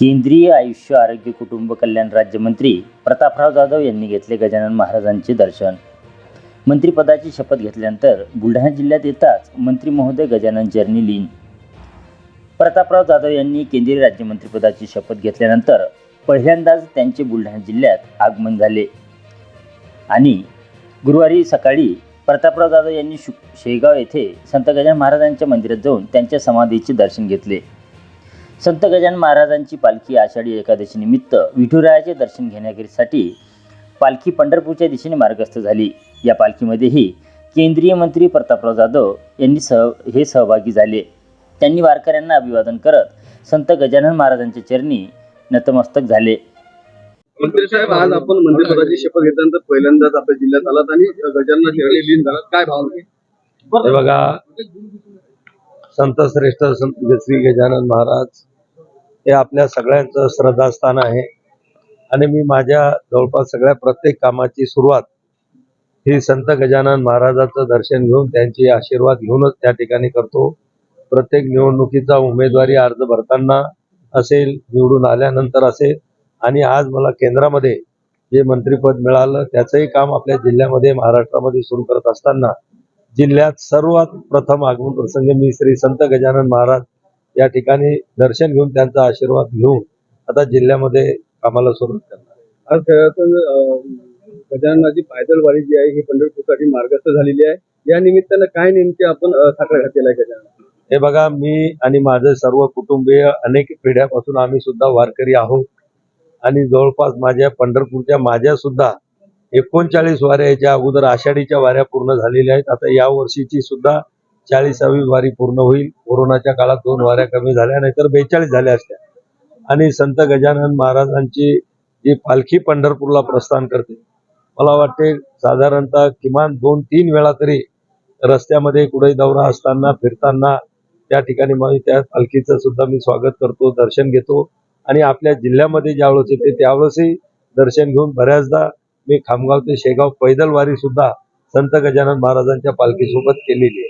केंद्रीय आयुष्य आरोग्य कुटुंब कल्याण राज्यमंत्री प्रतापराव जाधव यांनी घेतले गजानन महाराजांचे दर्शन. मंत्रिपदाची शपथ घेतल्यानंतर बुलढाणा जिल्ह्यात येताच मंत्री महोदय गजानन जर्नी लीन प्रतापराव जाधव यांनी केंद्रीय राज्यमंत्रीपदाची शपथ घेतल्यानंतर पहिल्यांदाच त्यांचे बुलढाणा जिल्ह्यात आगमन झाले. आणि गुरुवारी सकाळी प्रतापराव जाधव यांनी शु शेगाव येथे संत गजानन महाराजांच्या मंदिरात जाऊन त्यांच्या समाधीचे दर्शन घेतले. संत गजानन महाराजांची पालखी आषाढी एकादशी निमित्त विठुरायाचे दर्शन घेण्याकरिसाठी पालखी पंढरपूरच्या दिशेने मार्गस्थ झाली. या पालखीमध्येही केंद्रीय मंत्री प्रतापराव जाधव यांनी सह हे सहभागी झाले. त्यांनी वारकऱ्यांना अभिवादन करत संत गजानन महाराजांच्या चरणी नतमस्तक झाले. मंत्री साहेब आज आपण मंत्रिपदाची शपथ घेतल्यानंतर पहिल्यांदाच आपल्या जिल्ह्यात आलात आणि गजानन शेळके लीन झालात काय भाव हे बघा संत श्रेष्ठ संत श्री गजानन महाराज हे आपल्या सगळ्यांचं श्रद्धास्थान आहे. आणि मी माझ्या जवळपास सगळ्या प्रत्येक कामाची सुरुवात ही संत गजानन महाराजाचं दर्शन घेऊन त्यांचे आशीर्वाद घेऊनच त्या ठिकाणी करतो. प्रत्येक निवडणुकीचा उमेदवारी अर्ज भरताना असेल निवडून आल्यानंतर असेल आणि आज मला केंद्रामध्ये जे मंत्रीपद मिळालं त्याचंही काम आपल्या जिल्ह्यामध्ये महाराष्ट्रामध्ये सुरू करत असताना जिल्ह्यात सर्वात प्रथम आगमन प्रसंग मी श्री संत गजानन महाराज या ठिकाणी दर्शन घेऊन त्यांचा आशीर्वाद घेऊन आता जिल्ह्यामध्ये कामाला सुरुवात करणार आज गजाननाची पायदल वारी जी आहे ही पंढरपूरसाठी मार्गस्थ झालेली आहे. या निमित्तानं काय नेमके आपण साखर घातलेला आहे गजानन? हे बघा मी आणि माझे सर्व कुटुंबीय अनेक पिढ्यापासून आम्ही सुद्धा वारकरी आहोत. आणि जवळपास माझ्या पंढरपूरच्या माझ्या सुद्धा एकोणचाळीस वाऱ्या याच्या अगोदर आषाढीच्या वाऱ्या पूर्ण झालेल्या आहेत. आता या वर्षीची सुद्धा चाळीसावी वारी पूर्ण होईल. कोरोनाच्या काळात दोन वाऱ्या कमी झाल्या नाहीतर बेचाळीस झाल्या असत्या. आणि संत गजानन महाराजांची जी पालखी पंढरपूरला प्रस्थान करते मला वाटते साधारणतः किमान दोन तीन वेळा तरी रस्त्यामध्ये कुठे दौरा असताना फिरताना त्या ठिकाणी मग त्या पालखीचं सुद्धा मी स्वागत करतो दर्शन घेतो. आणि आपल्या जिल्ह्यामध्ये ज्यावेळेस येते त्यावेळेसही दर्शन घेऊन बऱ्याचदा मी खामगाव ते शेगाव पैदल वारी सुद्धा संत गजानन महाराजांच्या पालखीसोबत केलेली आहे.